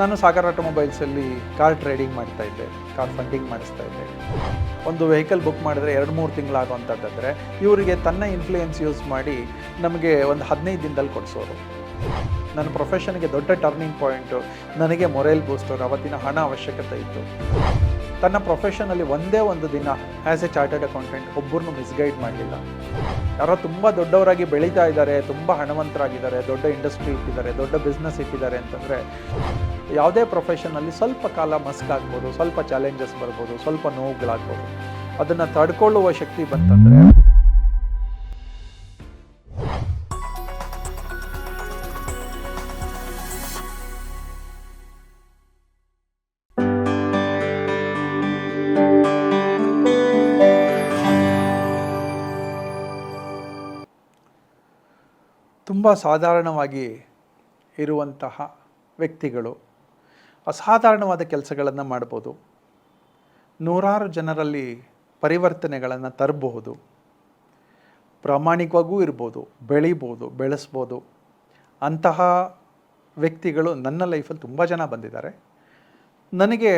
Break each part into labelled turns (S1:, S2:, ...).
S1: ನಾನು ಸಾಗರ್ ಆಟೋಮೊಬೈಲ್ಸಲ್ಲಿ car trading ಮಾಡ್ತಾ ಇದ್ದೆ, ಕಾರ್ ಫಂಡಿಂಗ್ ಮಾಡಿಸ್ತಾ ಇದ್ದೆ. ಒಂದು ವೆಹಿಕಲ್ ಬುಕ್ ಮಾಡಿದ್ರೆ ಎರಡು ಮೂರು ತಿಂಗಳಾಗುವಂಥದ್ದಾದರೆ ಇವರಿಗೆ ತನ್ನ ಇನ್ಫ್ಲೂಯೆನ್ಸ್ ಯೂಸ್ ಮಾಡಿ ನಮಗೆ ಒಂದು ಹದಿನೈದು ದಿನದಲ್ಲಿ ಕೊಡಿಸೋರು. ನನ್ನ ಪ್ರೊಫೆಷನ್ಗೆ ದೊಡ್ಡ ಟರ್ನಿಂಗ್ ಪಾಯಿಂಟು ನನಗೆ ಮೊರೈಲ್ ಬೂಸ್ಟರ್ ಅವತ್ತಿನ ಹಣ ಅವಶ್ಯಕತೆ ಇತ್ತು. ತನ್ನ ಪ್ರೊಫೆಷನಲ್ಲಿ ಒಂದೇ ಒಂದು ದಿನ ಆ್ಯಸ್ ಎ ಚಾರ್ಟರ್ಡ್ ಅಕೌಂಟೆಂಟ್ ಒಬ್ಬರನ್ನು ಮಿಸ್ಗೈಡ್ ಮಾಡಲಿಲ್ಲ. ಯಾರೋ ತುಂಬ ದೊಡ್ಡವರಾಗಿ ಬೆಳೀತಾ ಇದ್ದಾರೆ, ತುಂಬ ಹಣವಂತರಾಗಿದ್ದಾರೆ, ದೊಡ್ಡ ಇಂಡಸ್ಟ್ರಿ ಇಟ್ಟಿದ್ದಾರೆ, ದೊಡ್ಡ ಬಿಸ್ನೆಸ್ ಇಟ್ಟಿದ್ದಾರೆ ಅಂತಂದರೆ ಯಾವುದೇ ಪ್ರೊಫೆಷನಲ್ಲಿ ಸ್ವಲ್ಪ ಕಾಲ ಮಸ್ಕಾಗ್ಬೋದು ಸ್ವಲ್ಪ ಚಾಲೆಂಜಸ್ ಬರ್ಬೋದು, ಸ್ವಲ್ಪ ನೋವುಗಳಾಗ್ಬೋದು. ಅದನ್ನು ತಡ್ಕೊಳ್ಳುವ ಶಕ್ತಿ ಬಂತಂದರೆ ತುಂಬ ಸಾಧಾರಣವಾಗಿ ಇರುವಂತಹ ವ್ಯಕ್ತಿಗಳು ಅಸಾಧಾರಣವಾದ ಕೆಲಸಗಳನ್ನು ಮಾಡ್ಬೋದು. ನೂರಾರು ಜನರಲ್ಲಿ ಪರಿವರ್ತನೆಗಳನ್ನು ತರಬಹುದು. ಪ್ರಾಮಾಣಿಕವಾಗೂ ಇರ್ಬೋದು, ಬೆಳಿಬೋದು, ಬೆಳೆಸ್ಬೋದು. ಅಂತಹ ವ್ಯಕ್ತಿಗಳು ನನ್ನ ಲೈಫಲ್ಲಿ ತುಂಬ ಜನ ಬಂದಿದ್ದಾರೆ. ನನಗೆ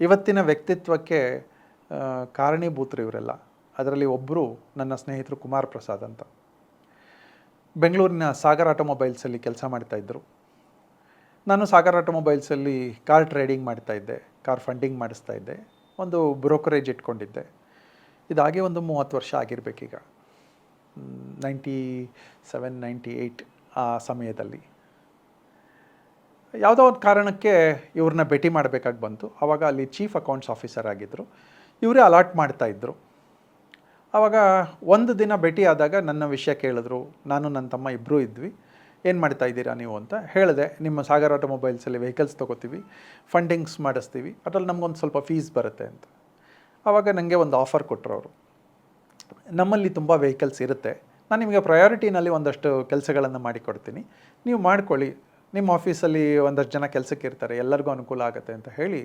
S1: ಇವತ್ತಿನ ವ್ಯಕ್ತಿತ್ವಕ್ಕೆ ಕಾರಣೀಭೂತರು ಇವರೆಲ್ಲ. ಅದರಲ್ಲಿ ಒಬ್ಬರು ನನ್ನ ಸ್ನೇಹಿತರು ಕುಮಾರ್ ಪ್ರಸಾದ್ ಅಂತ. ಬೆಂಗಳೂರಿನ ಸಾಗರ್ ಆಟೋಮೊಬೈಲ್ಸಲ್ಲಿ ಕೆಲಸ ಮಾಡ್ತಾಯಿದ್ರು ನಾನು ಸಾಗರ್ ಆಟೋಮೊಬೈಲ್ಸಲ್ಲಿ ಕಾರ್ ಟ್ರೇಡಿಂಗ್ ಮಾಡ್ತಾ ಇದ್ದೆ, ಕಾರ್ ಫಂಡಿಂಗ್ ಮಾಡಿಸ್ತಾ ಇದ್ದೆ, ಒಂದು ಬ್ರೋಕರೇಜ್ ಇಟ್ಕೊಂಡಿದ್ದೆ. ಇದಾಗೆ ಒಂದು ಮೂವತ್ತು ವರ್ಷ ಆಗಿರಬೇಕೀಗ. ನೈಂಟಿ ಸೆವೆನ್, ನೈಂಟಿ ಏಯ್ಟ್ ಆ ಸಮಯದಲ್ಲಿ. ಯಾವುದೋ ಒಂದು ಕಾರಣಕ್ಕೆ ಇವ್ರನ್ನ ಭೇಟಿ ಮಾಡಬೇಕಾಗಿ ಬಂತು. ಆವಾಗ ಅಲ್ಲಿ ಚೀಫ್ ಅಕೌಂಟ್ಸ್ ಆಫೀಸರ್ ಆಗಿದ್ದರು ಇವರೇ ಅಲಾಟ್ ಮಾಡ್ತಾ ಇದ್ದರು ಆವಾಗ ಒಂದು ದಿನ ಭೇಟಿ ಆದಾಗ ನನ್ನ ವಿಷಯ ಕೇಳಿದ್ರು. ನಾನು ನನ್ನ ತಮ್ಮ ಇಬ್ಬರೂ ಇದ್ವಿ. ಏನು ಮಾಡ್ತಾ ಇದ್ದೀರಾ ನೀವು ಅಂತ ಹೇಳಿದೆ. ನಿಮ್ಮ ಸಾಗರ್ ಆಟೋಮೊಬೈಲ್ಸಲ್ಲಿ ವೆಹಿಕಲ್ಸ್ ತೊಗೋತೀವಿ. ಫಂಡಿಂಗ್ಸ್ ಮಾಡಿಸ್ತೀವಿ. ಅದರಲ್ಲಿ ನಮಗೊಂದು ಸ್ವಲ್ಪ ಫೀಸ್ ಬರುತ್ತೆ ಅಂತ. ಆವಾಗ ನನಗೆ ಒಂದು ಆಫರ್ ಕೊಟ್ಟರು ಅವರು. ನಮ್ಮಲ್ಲಿ ತುಂಬ ವೆಹಿಕಲ್ಸ್ ಇರುತ್ತೆ. ನಾನು ನಿಮಗೆ ಪ್ರಯಾರಿಟಿನಲ್ಲಿ ಒಂದಷ್ಟು ಕೆಲಸಗಳನ್ನು ಮಾಡಿಕೊಡ್ತೀನಿ. ನೀವು ಮಾಡ್ಕೊಳ್ಳಿ. ನಿಮ್ಮ ಆಫೀಸಲ್ಲಿ ಒಂದಷ್ಟು ಜನ ಕೆಲಸಕ್ಕೆ ಇರ್ತಾರೆ. ಎಲ್ಲರಿಗೂ ಅನುಕೂಲ ಆಗುತ್ತೆ ಅಂತ ಹೇಳಿ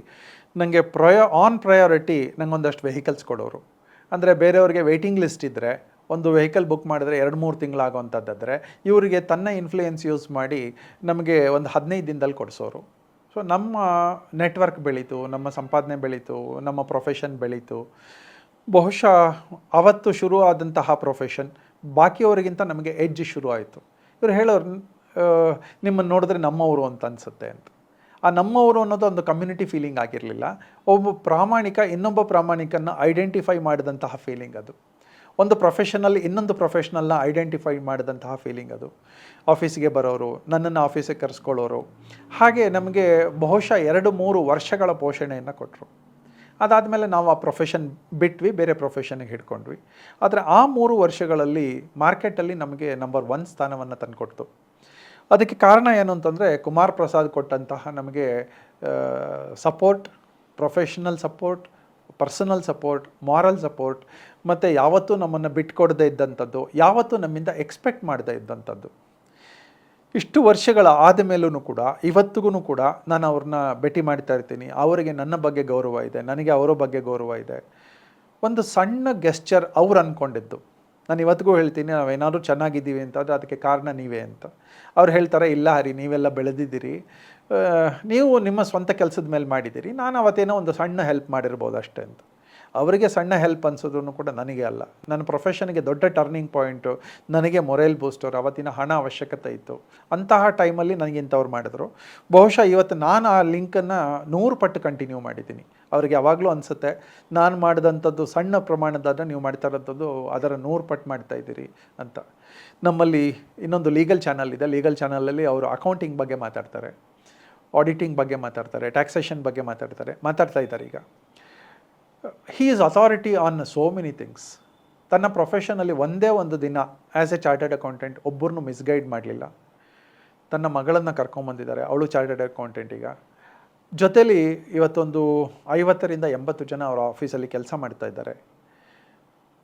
S1: ನನಗೆ ಪ್ರಯ ಆನ್ ಪ್ರಯಾರಿಟಿ ನಂಗೆ ಒಂದಷ್ಟು ವೆಹಿಕಲ್ಸ್ ಕೊಡೋರು. ಅಂದರೆ ಬೇರೆಯವ್ರಿಗೆ ವೆಯ್ಟಿಂಗ್ ಲಿಸ್ಟ್ ಇದ್ದರೆ ಒಂದು ವೆಹಿಕಲ್ ಬುಕ್ ಮಾಡಿದ್ರೆ ಎರಡು ಮೂರು ತಿಂಗಳಾಗುವಂಥದ್ದಾದರೆ ಇವರಿಗೆ ತನ್ನ ಇನ್ಫ್ಲೂಯೆನ್ಸ್ ಯೂಸ್ ಮಾಡಿ ನಮಗೆ ಒಂದು ಹದಿನೈದು ದಿನದಲ್ಲಿ ಕೊಡಿಸೋರು. ಸೊ ನಮ್ಮ ನೆಟ್ವರ್ಕ್ ಬೆಳೀತು, ನಮ್ಮ ಸಂಪಾದನೆ ಬೆಳೀತು, ನಮ್ಮ ಪ್ರೊಫೆಷನ್ ಬೆಳೀತು. ಬಹುಶಃ ಅವತ್ತು ಶುರು ಆದಂತಹ ಪ್ರೊಫೆಷನ್ ಬಾಕಿಯವರಿಗಿಂತ ನಮಗೆ ಎಡ್ಜ್ ಶುರು ಆಯಿತು ಇವ್ರು ಹೇಳೋರು ನಿಮ್ಮನ್ನು ನೋಡಿದ್ರೆ ನಮ್ಮವರು ಅಂತ ಅನಿಸುತ್ತೆ ಅಂತ. ಆ ನಮ್ಮವರು ಅನ್ನೋದು ಒಂದು ಕಮ್ಯುನಿಟಿ ಫೀಲಿಂಗ್ ಆಗಿರಲಿಲ್ಲ. ಒಬ್ಬ ಪ್ರಾಮಾಣಿಕ ಇನ್ನೊಬ್ಬ ಪ್ರಾಮಾಣಿಕನ್ನು ಐಡೆಂಟಿಫೈ ಮಾಡಿದಂತಹ ಫೀಲಿಂಗ್ ಅದು. ಒಂದು ಪ್ರೊಫೆಷನಲ್ಲಿ ಇನ್ನೊಂದು ಪ್ರೊಫೆಷ್ನಲ್ನ ಐಡೆಂಟಿಫೈ ಮಾಡಿದಂತಹ ಫೀಲಿಂಗ್ ಅದು. ಆಫೀಸಿಗೆ ಬರೋರು, ನನ್ನನ್ನು ಆಫೀಸಿಗೆ ಕರೆಸ್ಕೊಳ್ಳೋರು. ಹಾಗೆ ನಮಗೆ ಬಹುಶಃ ಎರಡು, ಮೂರು ವರ್ಷಗಳ ಪೋಷಣೆಯನ್ನು ಕೊಟ್ಟರು ಅದಾದಮೇಲೆ ನಾವು ಆ ಪ್ರೊಫೆಷನ್ ಬಿಟ್ವಿ, ಬೇರೆ ಪ್ರೊಫೆಷನ್ಗೆ ಹಿಡ್ಕೊಂಡ್ವಿ. ಆದರೆ ಆ ಮೂರು ವರ್ಷಗಳಲ್ಲಿ ಮಾರ್ಕೆಟಲ್ಲಿ ನಮಗೆ ನಂಬರ್ ಒನ್ ಸ್ಥಾನವನ್ನು ತಂದುಕೊಡ್ತು. ಅದಕ್ಕೆ ಕಾರಣ ಏನು ಅಂತಂದರೆ ಕುಮಾರ್ ಪ್ರಸಾದ್ ಕೊಟ್ಟಂತಹ ನಮಗೆ support professional support personal support moral support ಮತ್ತು ಯಾವತ್ತೂ ನಮ್ಮನ್ನು ಬಿಟ್ಕೊಡದೇ ಇದ್ದಂಥದ್ದು, ಯಾವತ್ತೂ ನಮ್ಮಿಂದ ಎಕ್ಸ್ಪೆಕ್ಟ್ ಮಾಡದೇ ಇದ್ದಂಥದ್ದು. ಇಷ್ಟು ವರ್ಷಗಳ ಆದ ಮೇಲೂ ಕೂಡ, ಇವತ್ತಿಗೂ ಕೂಡ ನಾನು ಅವ್ರನ್ನ ಭೇಟಿ ಮಾಡ್ತಾ ಇರ್ತೀನಿ. ಅವರಿಗೆ ನನ್ನ ಬಗ್ಗೆ ಗೌರವ ಇದೆ, ನನಗೆ ಅವರ ಬಗ್ಗೆ ಗೌರವ ಇದೆ. ಒಂದು ಸಣ್ಣ ಗೆಸ್ಚರ್ ಅವ್ರು ಅಂದ್ಕೊಂಡಿದ್ದು. ನಾನು ಇವತ್ತಿಗೂ ಹೇಳ್ತೀನಿ, ನಾವೇನಾದರೂ ಚೆನ್ನಾಗಿದ್ದೀವಿ ಅಂತಂದರೆ ಅದಕ್ಕೆ ಕಾರಣ ನೀವೇ ಅಂತ. ಅವ್ರು ಹೇಳ್ತಾರೆ, ಇಲ್ಲ ಹರಿ, ನೀವೆಲ್ಲ ಬೆಳೆದಿದ್ದೀರಿ. ನೀವು ನಿಮ್ಮ ಸ್ವಂತ ಕೆಲಸದ ಮೇಲೆ ಮಾಡಿದ್ದೀರಿ. ನಾನು ಅವತ್ತೇನೋ ಒಂದು ಸಣ್ಣ ಹೆಲ್ಪ್ ಮಾಡಿರ್ಬೋದು ಅಷ್ಟೇ ಅಂತ. ಅವರಿಗೆ ಸಣ್ಣ ಹೆಲ್ಪ್ ಅನ್ಸೋದ್ರೂ ಕೂಡ ನನಗೆ ಅಲ್ಲ. ನನ್ನ ಪ್ರೊಫೆಷನ್ಗೆ ದೊಡ್ಡ ಟರ್ನಿಂಗ್ ಪಾಯಿಂಟು ನನಗೆ ಮೊರೈಲ್ ಬೂಸ್ಟರ್ ಅವತ್ತಿನ ಹಣ ಅವಶ್ಯಕತೆ ಇತ್ತು. ಅಂತಹ ಟೈಮಲ್ಲಿ ನನಗೆ ಇಂಥವ್ರು ಮಾಡಿದ್ರು. ಬಹುಶಃ ಇವತ್ತು ನಾನು ಆ ಲಿಂಕನ್ನು ನೂರು ಪಟ್ಟು ಕಂಟಿನ್ಯೂ ಮಾಡಿದ್ದೀನಿ. ಅವ್ರಿಗೆ ಯಾವಾಗಲೂ ಅನಿಸುತ್ತೆ, ನಾನು ಮಾಡಿದಂಥದ್ದು ಸಣ್ಣ ಪ್ರಮಾಣದಾದರೆ ನೀವು ಮಾಡ್ತಾ ಇರೋಂಥದ್ದು ಅದರ ನೂರು ಪಟ್ಟು ಮಾಡ್ತಾ ಇದ್ದೀರಿ ಅಂತ. ನಮ್ಮಲ್ಲಿ ಇನ್ನೊಂದು ಲೀಗಲ್ ಚಾನಲ್ ಇದೆ. ಲೀಗಲ್ ಚಾನಲಲ್ಲಿ ಅವರು ಅಕೌಂಟಿಂಗ್ ಬಗ್ಗೆ ಮಾತಾಡ್ತಾರೆ ಆಡಿಟಿಂಗ್ ಬಗ್ಗೆ ಮಾತಾಡ್ತಾರೆ ಟ್ಯಾಕ್ಸೇಷನ್ ಬಗ್ಗೆ ಮಾತಾಡ್ತಾರೆ, ಮಾತಾಡ್ತಾ ಇದ್ದಾರೆ ಈಗ. He is authority on so many things ತನ್ನ ಪ್ರೊಫೆಷನಲ್ಲಿ ಒಂದೇ ಒಂದು ದಿನ ಆ್ಯಸ್ ಎ ಚಾರ್ಟೆಡ್ ಅಕೌಂಟೆಂಟ್ ಒಬ್ಬರನ್ನು ಮಿಸ್ಗೈಡ್ ಮಾಡಲಿಲ್ಲ. ತನ್ನ ಮಗಳನ್ನು ಕರ್ಕೊಂಬಂದಿದ್ದಾರೆ. ಅವಳು ಚಾರ್ಟೆಡ್ ಅಕೌಂಟೆಂಟ್ ಈಗ. ಜೊತೇಲಿ ಇವತ್ತೊಂದು ಐವತ್ತರಿಂದ ಎಂಬತ್ತು ಜನ ಅವರ ಆಫೀಸಲ್ಲಿ ಕೆಲಸ ಮಾಡ್ತಾ ಇದ್ದಾರೆ.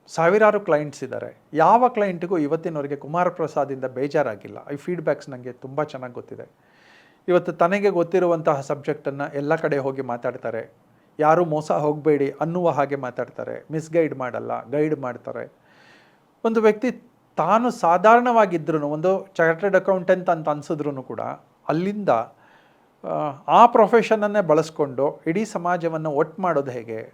S1: ಸಾವಿರಾರು ಕ್ಲೈಂಟ್ಸ್ ಇದ್ದಾರೆ. ಯಾವ ಕ್ಲೈಂಟಿಗೂ ಇವತ್ತಿನವರಿಗೆ ಕುಮಾರ ಪ್ರಸಾದಿಂದ ಬೇಜಾರಾಗಿಲ್ಲ. ಈ ಫೀಡ್ಬ್ಯಾಕ್ಸ್ ನನಗೆ ತುಂಬ ಚೆನ್ನಾಗಿ ಗೊತ್ತಿದೆ. ಇವತ್ತು ತನಗೆ ಗೊತ್ತಿರುವಂತಹ ಸಬ್ಜೆಕ್ಟನ್ನು ಎಲ್ಲ ಕಡೆ ಹೋಗಿ ಮಾತಾಡ್ತಾರೆ. ಯಾರೂ ಮೋಸ ಹೋಗಬೇಡಿ ಅನ್ನುವ ಹಾಗೆ ಮಾತಾಡ್ತಾರೆ. ಮಿಸ್ಗೈಡ್ ಮಾಡಲ್ಲ ಗೈಡ್ ಮಾಡ್ತಾರೆ. ಒಂದು ವ್ಯಕ್ತಿ ತಾನು ಸಾಧಾರಣವಾಗಿದ್ರೂ ಒಂದು ಚಾರ್ಟೆಡ್ ಅಕೌಂಟೆಂಟ್ ಅಂತ ಅನ್ಸಿದ್ರು ಕೂಡ, ಅಲ್ಲಿಂದ ಆ, ಪ್ರೊಫೆಷನನ್ನೇ ಬಳಸ್ಕೊಂಡು ಇಡೀ ಸಮಾಜವನ್ನು ಒಟ್ಟು ಮಾಡೋದು ಹೇಗೆ?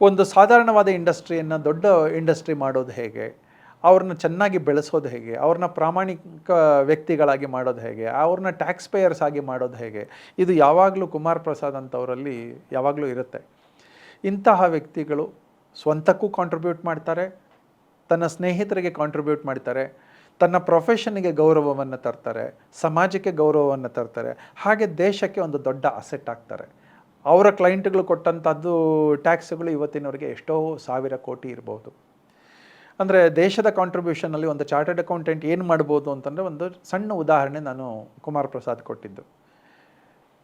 S1: ಒಂದು ಸಾಧಾರಣವಾದ ಇಂಡಸ್ಟ್ರಿಯನ್ನು ದೊಡ್ಡ ಇಂಡಸ್ಟ್ರಿ ಮಾಡೋದು ಹೇಗೆ? ಅವ್ರನ್ನ ಚೆನ್ನಾಗಿ ಬೆಳೆಸೋದು ಹೇಗೆ? ಅವ್ರನ್ನ ಪ್ರಾಮಾಣಿಕ ವ್ಯಕ್ತಿಗಳಾಗಿ ಮಾಡೋದು ಹೇಗೆ? ಅವ್ರನ್ನ ಟ್ಯಾಕ್ಸ್ ಪೇಯರ್ಸ್ ಆಗಿ ಮಾಡೋದು ಹೇಗೆ? ಇದು ಯಾವಾಗಲೂ ಕುಮಾರ್ ಪ್ರಸಾದ್ ಅಂತವರಲ್ಲಿ ಯಾವಾಗಲೂ ಇರುತ್ತೆ. ಇಂತಹ ವ್ಯಕ್ತಿಗಳು ಸ್ವಂತಕ್ಕೂ ಕಾಂಟ್ರಿಬ್ಯೂಟ್ ಮಾಡ್ತಾರೆ ತನ್ನ ಸ್ನೇಹಿತರಿಗೆ ಕಾಂಟ್ರಿಬ್ಯೂಟ್ ಮಾಡ್ತಾರೆ. ತನ್ನ ಪ್ರೊಫೆಷನ್ಗೆ ಗೌರವವನ್ನು ತರ್ತಾರೆ, ಸಮಾಜಕ್ಕೆ ಗೌರವವನ್ನು ತರ್ತಾರೆ, ಹಾಗೆ ದೇಶಕ್ಕೆ ಒಂದು ದೊಡ್ಡ ಅಸೆಟ್ ಆಗ್ತಾರೆ. ಅವರ ಕ್ಲೈಂಟ್ಗಳು ಕೊಟ್ಟಂಥದ್ದು ಟ್ಯಾಕ್ಸ್ಗಳು ಇವತ್ತಿನವರೆಗೆ ಎಷ್ಟೋ ಸಾವಿರ ಕೋಟಿ ಇರ್ಬೋದು. ಅಂದರೆ ದೇಶದ ಕಾಂಟ್ರಿಬ್ಯೂಷನಲ್ಲಿ ಒಂದು ಚಾರ್ಟರ್ಡ್ ಅಕೌಂಟೆಂಟ್ ಏನು ಮಾಡ್ಬೋದು ಅಂತಂದರೆ ಒಂದು ಸಣ್ಣ ಉದಾಹರಣೆ ನಾನು ಕುಮಾರ್ ಪ್ರಸಾದ್ ಕೊಟ್ಟಿದ್ದು.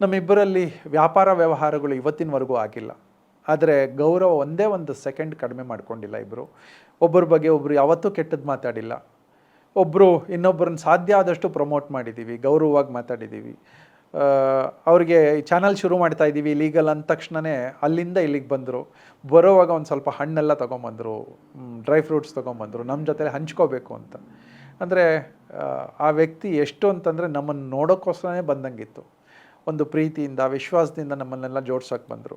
S1: ನಮ್ಮಿಬ್ಬರಲ್ಲಿ ವ್ಯಾಪಾರ ವ್ಯವಹಾರಗಳು ಇವತ್ತಿನವರೆಗೂ ಆಗಿಲ್ಲ. ಆದರೆ ಗೌರವ ಒಂದೇ ಒಂದು ಸೆಕೆಂಡ್ ಕಡಿಮೆ ಮಾಡ್ಕೊಂಡಿಲ್ಲ ಇಬ್ಬರು ಒಬ್ಬರ ಬಗ್ಗೆ ಒಬ್ಬರು ಯಾವತ್ತೂ ಕೆಟ್ಟದ್ದು ಮಾತಾಡಿಲ್ಲ. ಒಬ್ಬರು ಇನ್ನೊಬ್ಬರನ್ನ ಸಾಧ್ಯ ಆದಷ್ಟು ಪ್ರಮೋಟ್ ಮಾಡಿದ್ದೀವಿ ಗೌರವವಾಗಿ ಮಾತಾಡಿದ್ದೀವಿ ಅವ್ರಿಗೆ ಚಾನಲ್ ಶುರು ಮಾಡ್ತಾ ಇದ್ದೀವಿ ಲೀಗಲ್ ಅಂದ ತಕ್ಷಣವೇ ಅಲ್ಲಿಂದ ಇಲ್ಲಿಗೆ ಬಂದರು. ಬರೋವಾಗ ಒಂದು ಸ್ವಲ್ಪ ಹಣ್ಣೆಲ್ಲ ತೊಗೊಂಬಂದರು ಡ್ರೈ ಫ್ರೂಟ್ಸ್ ತೊಗೊಂಬಂದರು ನಮ್ಮ ಜೊತೆ ಹಂಚ್ಕೋಬೇಕು ಅಂತ. ಅಂದರೆ, ಆ ವ್ಯಕ್ತಿ ಎಷ್ಟು ಅಂತಂದರೆ ನಮ್ಮನ್ನು ನೋಡೋಕ್ಕೋಸ್ಕರನೇ ಬಂದಂಗಿತ್ತು. ಒಂದು ಪ್ರೀತಿಯಿಂದ, ವಿಶ್ವಾಸದಿಂದ ನಮ್ಮನ್ನೆಲ್ಲ ಜೋಡ್ಸೋಕ್ಕೆ ಬಂದರು.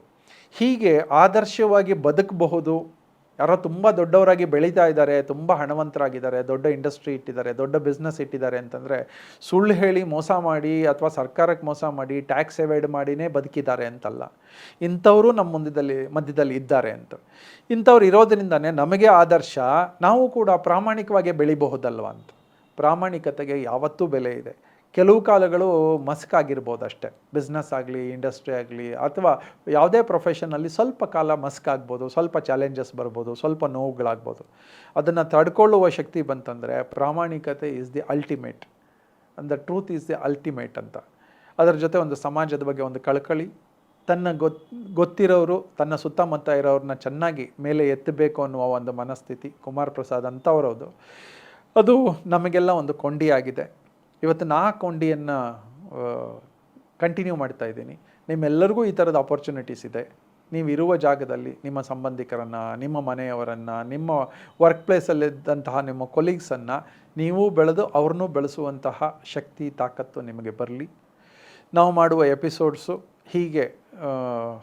S1: ಹೀಗೆ ಆದರ್ಶವಾಗಿ ಬದುಕಬಹುದು ಯಾರೋ ತುಂಬ ದೊಡ್ಡವರಾಗಿ ಬೆಳೀತಾ ಇದ್ದಾರೆ, ತುಂಬ ಹಣವಂತರಾಗಿದ್ದಾರೆ, ದೊಡ್ಡ ಇಂಡಸ್ಟ್ರಿ ಇಟ್ಟಿದ್ದಾರೆ, ದೊಡ್ಡ ಬಿಸ್ನೆಸ್ ಇಟ್ಟಿದ್ದಾರೆ ಅಂತಂದರೆ ಸುಳ್ಳು ಹೇಳಿ ಮೋಸ ಮಾಡಿ ಅಥವಾ ಸರ್ಕಾರಕ್ಕೆ ಮೋಸ ಮಾಡಿ ಟ್ಯಾಕ್ಸ್ ಎವೈಡ್ ಮಾಡಿನೇ ಬದುಕಿದ್ದಾರೆ ಅಂತಲ್ಲ. ಇಂಥವರು ನಮ್ಮ ಮುಂದದಲ್ಲಿ, ಮಧ್ಯದಲ್ಲಿ ಇದ್ದಾರೆ ಅಂತ. ಇಂಥವ್ರು ಇರೋದರಿಂದನೇ ನಮಗೆ ಆದರ್ಶ ನಾವು ಕೂಡ ಪ್ರಾಮಾಣಿಕವಾಗಿ ಬೆಳಿಬಹುದಲ್ವ ಅಂತ. ಪ್ರಾಮಾಣಿಕತೆಗೆ ಯಾವತ್ತೂ ಬೆಲೆ ಇದೆ. ಕೆಲವು ಕಾಲಗಳು ಮಸ್ಕಾಗಿರ್ಬೋದು ಅಷ್ಟೇ ಬಿಸ್ನೆಸ್ ಆಗಲಿ ಇಂಡಸ್ಟ್ರಿ ಆಗಲಿ, ಅಥವಾ ಯಾವುದೇ ಪ್ರೊಫೆಷನಲ್ಲಿ ಸ್ವಲ್ಪ ಕಾಲ ಮಸ್ಕ್ ಆಗ್ಬೋದು, ಸ್ವಲ್ಪ ಚಾಲೆಂಜಸ್ ಬರ್ಬೋದು, ಸ್ವಲ್ಪ ನೋವುಗಳಾಗ್ಬೋದು. ಅದನ್ನು ತಡ್ಕೊಳ್ಳುವ ಶಕ್ತಿ ಬಂತಂದರೆ ಪ್ರಾಮಾಣಿಕತೆ ಈಸ್ ದಿ ಅಲ್ಟಿಮೇಟ್ ಅಂದ ಟ್ರೂತ್ ಈಸ್ ದಿ ಅಲ್ಟಿಮೇಟ್ ಅಂತ. ಅದರ ಜೊತೆ ಒಂದು ಸಮಾಜದ ಬಗ್ಗೆ ಒಂದು ಕಳಕಳಿ. ತನ್ನ ಗೊತ್, ಗೊತ್ತಿರೋರು, ತನ್ನ ಸುತ್ತಮುತ್ತ ಇರೋರನ್ನ ಚೆನ್ನಾಗಿ ಮೇಲೆ ಎತ್ತಬೇಕು ಅನ್ನುವ ಒಂದು ಮನಸ್ಥಿತಿ ಕುಮಾರ್ ಪ್ರಸಾದ್ ಅಂಥವರದು ಅದು ನಮಗೆಲ್ಲ ಒಂದು ಕೊಂಡಿಯಾಗಿದೆ. ಇವತ್ತು ನಾ ಕೊಂಡಿಯನ್ನು ಕಂಟಿನ್ಯೂ ಮಾಡ್ತಾ ಇದ್ದೀನಿ. ನಿಮ್ಮೆಲ್ಲರಿಗೂ ಈ ಥರದ ಅಪರ್ಚುನಿಟೀಸ್ ಇದೆ. ನೀವಿರುವ ಜಾಗದಲ್ಲಿ ನಿಮ್ಮ ಸಂಬಂಧಿಕರನ್ನು, ನಿಮ್ಮ ಮನೆಯವರನ್ನು, ನಿಮ್ಮ ವರ್ಕ್ ಪ್ಲೇಸಲ್ಲಿದ್ದಂತಹ ನಿಮ್ಮ ಕೊಲೀಗ್ಸನ್ನು ನೀವು ಬೆಳೆದು ಅವ್ರನ್ನೂ ಬೆಳೆಸುವಂತಹ ಶಕ್ತಿ, ತಾಕತ್ತು ನಿಮಗೆ ಬರಲಿ. ನಾವು ಮಾಡುವ ಎಪಿಸೋಡ್ಸು ಹೀಗೆ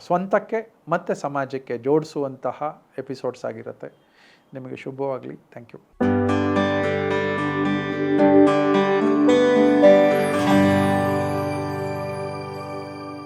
S1: ಸ್ವಂತಕ್ಕೆ ಮತ್ತು ಸಮಾಜಕ್ಕೆ ಜೋಡಿಸುವಂತಹ ಎಪಿಸೋಡ್ಸ್ ಆಗಿರುತ್ತೆ. ನಿಮಗೆ ಶುಭವಾಗಲಿ. Thank you